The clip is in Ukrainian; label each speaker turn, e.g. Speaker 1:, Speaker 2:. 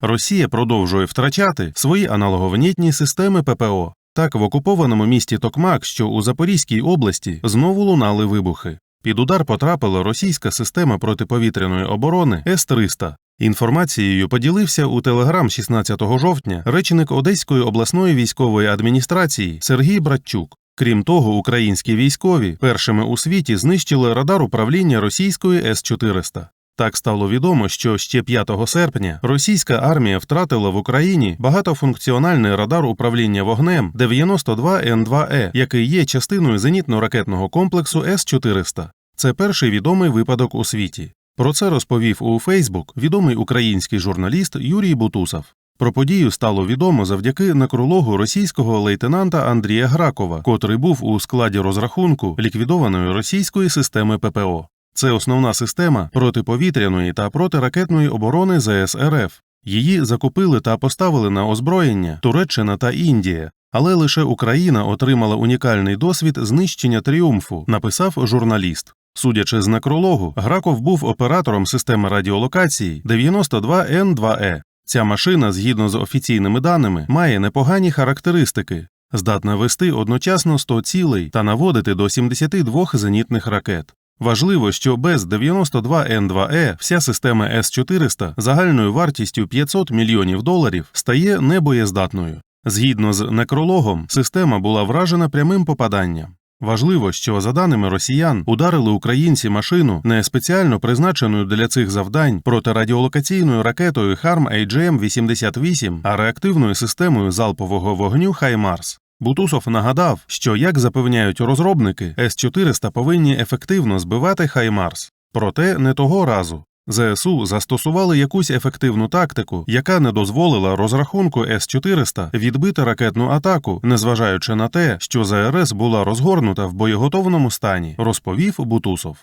Speaker 1: Росія продовжує втрачати свої аналоговнітні системи ППО. Так, в окупованому місті Токмак, що у Запорізькій області, знову лунали вибухи. Під удар потрапила російська система протиповітряної оборони С-300. Інформацією поділився у Телеграм 16 жовтня речник Одеської обласної військової адміністрації Сергій Братчук. Крім того, українські військові першими у світі знищили радар управління російської С-400. Так стало відомо, що ще 5 серпня російська армія втратила в Україні багатофункціональний радар управління вогнем 92Н2Е, який є частиною зенітно-ракетного комплексу С-400. Це перший відомий випадок у світі. Про це розповів у Фейсбук відомий український журналіст Юрій Бутусов. Про подію стало відомо завдяки некрологу російського лейтенанта Андрія Гракова, котрий був у складі розрахунку ліквідованої російської системи ППО. Це основна система протиповітряної та протиракетної оборони ЗС РФ. Її закупили та поставили на озброєння Туреччина та Індія. Але лише Україна отримала унікальний досвід знищення тріумфу, написав журналіст. Судячи з некрологу, Граков був оператором системи радіолокації 92Н2Е. Ця машина, згідно з офіційними даними, має непогані характеристики, здатна вести одночасно 100 цілей та наводити до 72 зенітних ракет. Важливо, що без 92Н2Е вся система С-400 загальною вартістю 500 мільйонів доларів стає небоєздатною. Згідно з некрологом, система була вражена прямим попаданням. Важливо, що за даними росіян ударили українці машину не спеціально призначеною для цих завдань протирадіолокаційною ракетою Харм AGM 88 а реактивною системою залпового вогню Хаймарс. Бутусов нагадав, що, як запевняють розробники, С-400 повинні ефективно збивати Хаймарс. Проте не того разу. ЗСУ застосували якусь ефективну тактику, яка не дозволила розрахунку С-400 відбити ракетну атаку, незважаючи на те, що ЗРС була розгорнута в боєготовному стані, розповів Бутусов.